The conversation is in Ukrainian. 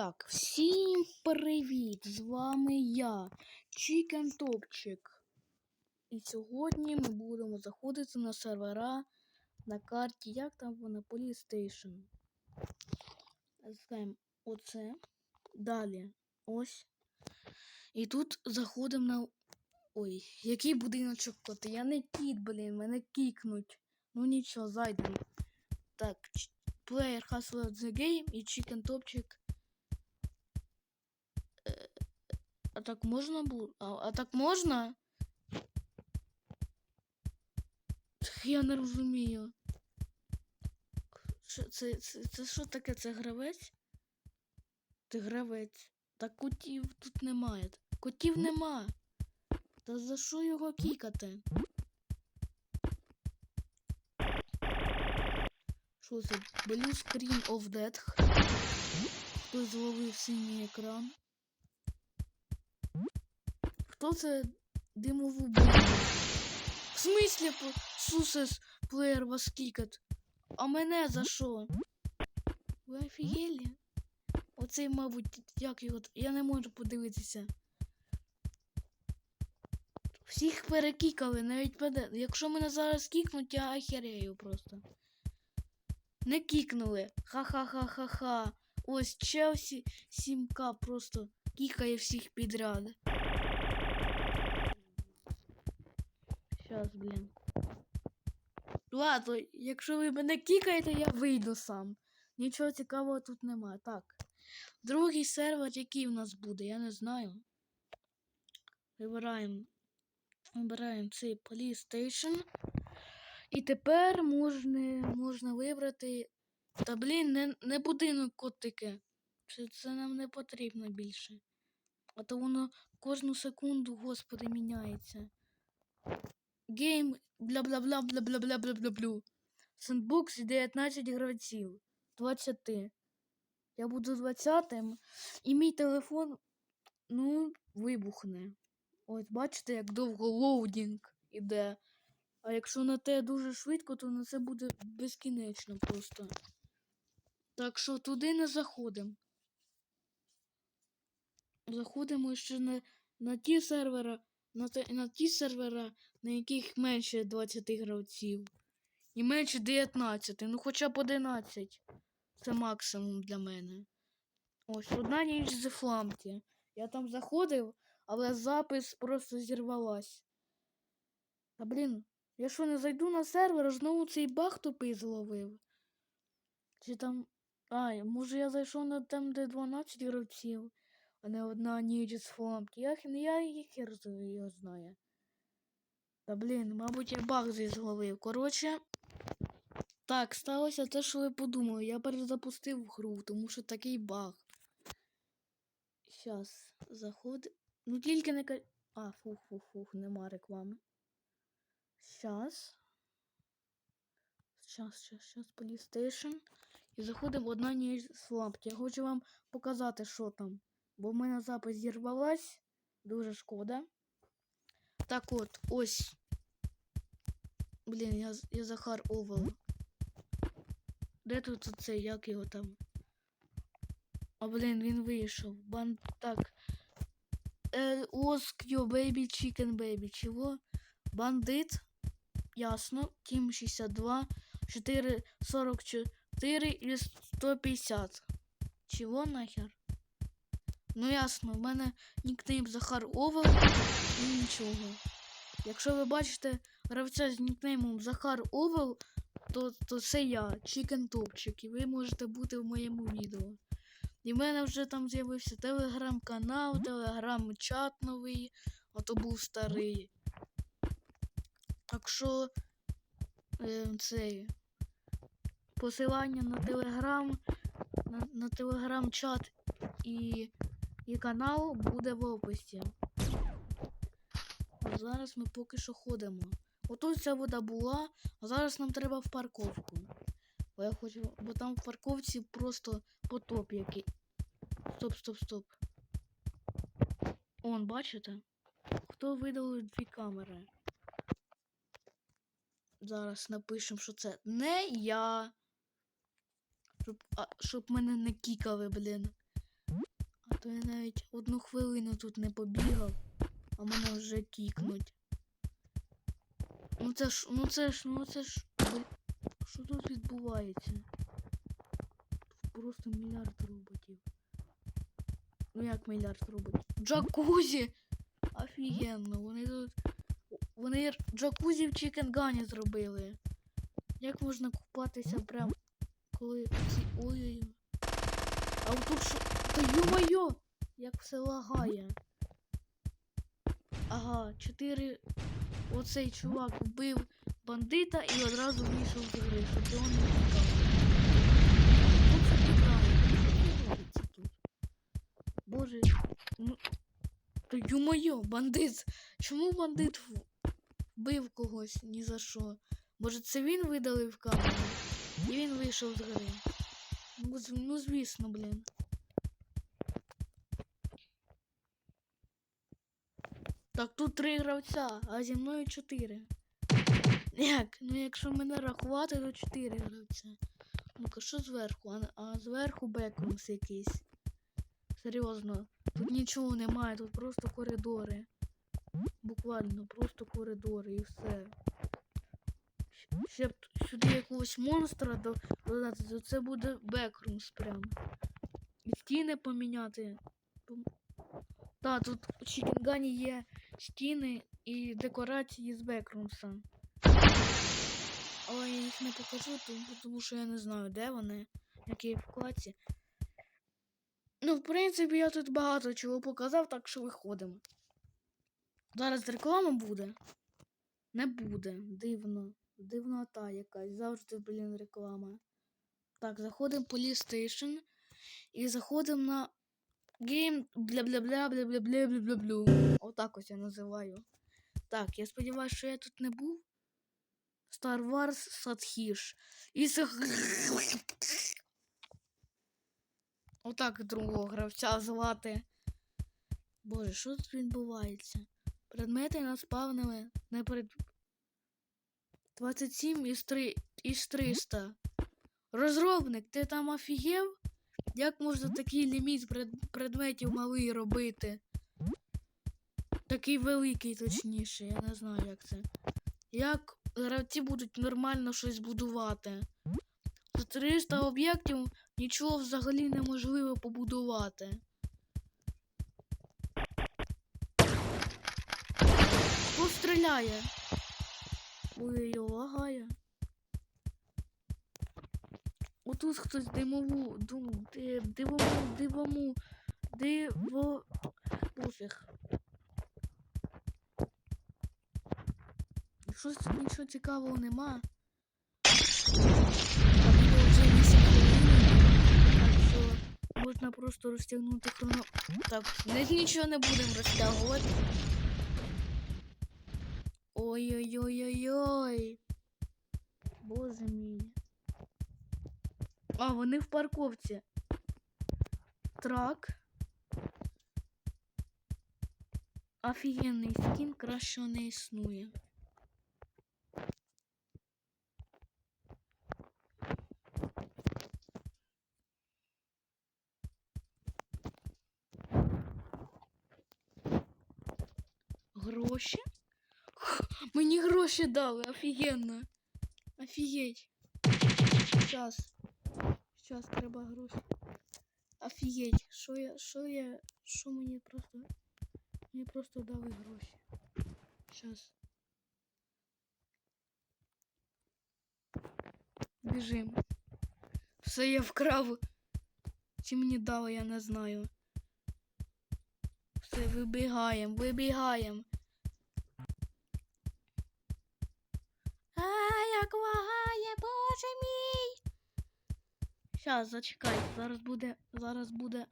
Так, всім привіт! З вами я, Чікен Топчик. І сьогодні ми будемо заходити на сервера на карті, як там вона, Polystation. Ставимо оце. Далі. Ось. І тут заходимо на. Ой, який будиночок тут? Я не кіт, блін, мене кікнуть. Ну нічого, зайдемо. Так, Player has left the game і Chicken Topчик А так можна було? А, а так можна? Я не розумію. Що, це, це, це що таке? Це гравець? Ти гравець. Та котів тут немає. Котів нема. Та за що його кікати? Що це? Blue Screen of Death. Хтось зловив синій екран. Хто це димову бомбу? В смислі Сусес плеєр вас кікать? А мене за що? Ви офігелі? Оцей, мабуть, як його. Я не можу подивитися. Всіх перекікали, навіть мене. Якщо мене зараз кікнуть, я ахерею просто. Не кікнули. Ха-ха-ха-ха-ха. Ось Челсі 7К просто кікає всіх підряд. Щас, блін. Ладно, якщо ви мене кікаєте, я вийду сам. Нічого цікавого тут немає. Так. Другий сервер, який в нас буде, я не знаю. Вибираємо. Вибираємо цей PlayStation. І тепер можна, можна вибрати. Та блін, не, не будинок котики. Це, це нам не потрібно більше. А то воно кожну секунду, господи, міняється. Гейм бла бла бла бла бла бла бла бла блю. Сендбокс 19 гравців. 20. Я буду 20-м. І мій телефон, ну, вибухне. Ось бачите, як довго лоудінг іде. А якщо на те дуже швидко, то на це буде безкінечно просто. Так що туди не заходимо. Заходимо ще на, на ті сервера, на, на ті сервера, на яких менше 20 гравців. І менше 19, ну хоча б 11. Це максимум для мене. Ось одна ніч з Фламті. Я там заходив, але запис просто зірвалась. Та блін, я що не зайду на сервер, а знову цей баг тупий зловив. Чи там. А, може я зайшов на там, де 12 гравців, а не одна ніч з Фламті. Я, х- я і хер з- його знає. Та блін, мабуть, я баг зі зловив. Коротше. Так, сталося те, що ви подумали. Я перезапустив гру, тому що такий баг. Щас, заходи. Ну тільки не ка. А, фух, фух, фух, нема реклами. Щас. Щас, щас, щас, PlayStation. І заходимо в одна ніч з лампки. Я хочу вам показати, що там. Бо в мене запис зірвалась. Дуже шкода. Так от, ось. Блін, я, я Захар Овел. Де тут оцей, як його там? А блін, він вийшов. Бан... Так. Е, Ask your baby chicken baby. Чого? Бандит. Ясно. Тім 62. 4, 44 і 150. Чого нахер? Ну ясно, в мене нікнейм Захар Овел і нічого. Якщо ви бачите гравця з нікнеймом Захар Овел, то, то це я, Чікен Топчик, і ви можете бути в моєму відео. І в мене вже там з'явився телеграм-канал, телеграм-чат новий, а то був старий. Так що е, цей посилання на телеграм, на, на телеграм-чат і, і канал буде в описі. А зараз ми поки що ходимо. Отут ця вода була, а зараз нам треба в парковку. Бо я хочу. Бо там в парковці просто потоп який. Стоп, стоп, стоп. Он, бачите? Хто видалив дві камери? Зараз напишемо, що це не я. Щоб, а, щоб мене не кікали, блін. То я навіть одну хвилину тут не побігав, а мене вже кікнуть. Ну це ж, ну це ж, ну це ж. Що тут відбувається? Тут просто мільярд роботів. Ну як мільярд роботів? Джакузі! Офігенно, вони тут. Вони джакузі в Чікенгані зробили. Як можна купатися прям коли ці. Ой-ой-ой. А отут що. Та ё-моё! Як все лагає. Ага, чотири. Оцей чувак вбив бандита і одразу вийшов з гри, щоб його не втікав. Хто це питає? Що це робиться тут? Боже, ну. Та ё-моё, бандит. Чому бандит в- вбив когось ні за що? Може це він видалив камеру? І він вийшов з гри. Ну, з- ну звісно, блін. Так, тут три гравця, а зі мною чотири. Як? Ну якщо мене рахувати, то чотири гравця. Ну-ка, що зверху? А, а зверху бекрумс якийсь. Серйозно, тут нічого немає, тут просто коридори. Буквально, просто коридори і все. Ще б сюди якогось монстра додати, то це буде бекрумс прям. І стіни поміняти. Та, тут у Чікінгані є стіни і декорації з бекрумса. Але я їх не покажу, тому, що я не знаю, де вони, в якій вкладці. Ну, в принципі, я тут багато чого показав, так що виходимо. Зараз реклама буде. Не буде. Дивно. Дивнота якась. Завжди, блін, реклама. Так, заходимо в PlayStation і заходимо на Game бля бля бля бля бля бля бля бля блю Отак ось я називаю. Так, я сподіваюся, що я тут не був. Star Wars Садхіш. І. Отак другого гравця звати. Боже, що тут відбувається? Предмети наспавнили не перед 27 із, 3, із 300. Розробник, ти там офігів? Як можна такий ліміт предметів малий робити? Такий великий, точніше, я не знаю, як це. Як гравці будуть нормально щось будувати? За 300 об'єктів нічого взагалі неможливо побудувати. Хто стріляє? Ой-ой-ой, лагає. Отут хтось димову, дум, ди- дивому, дивому, диво. Пофіг. Щось тут нічого цікавого нема. А відео вже 8 хвилин, так що можна просто розтягнути хроно. Так, не, нічого не будемо розтягувати. Ой-ой-ой-ой-ой. Боже мій. А, вони в парковці. Трак. Офігенний скін кращого не існує. Гроші? Мені гроші дали, офігенно. Офігеть. Щас. Щас треба гроші. Офігеть. Що я. Що я. Що мені просто. Мені просто дали гроші. Щас. Біжим. Все я вкрав. Чи мені дали, я не знаю. Все, вибігаємо, вибігаємо. А, як лагає, боже мій. Щас, зачекай, зараз буде, зараз буде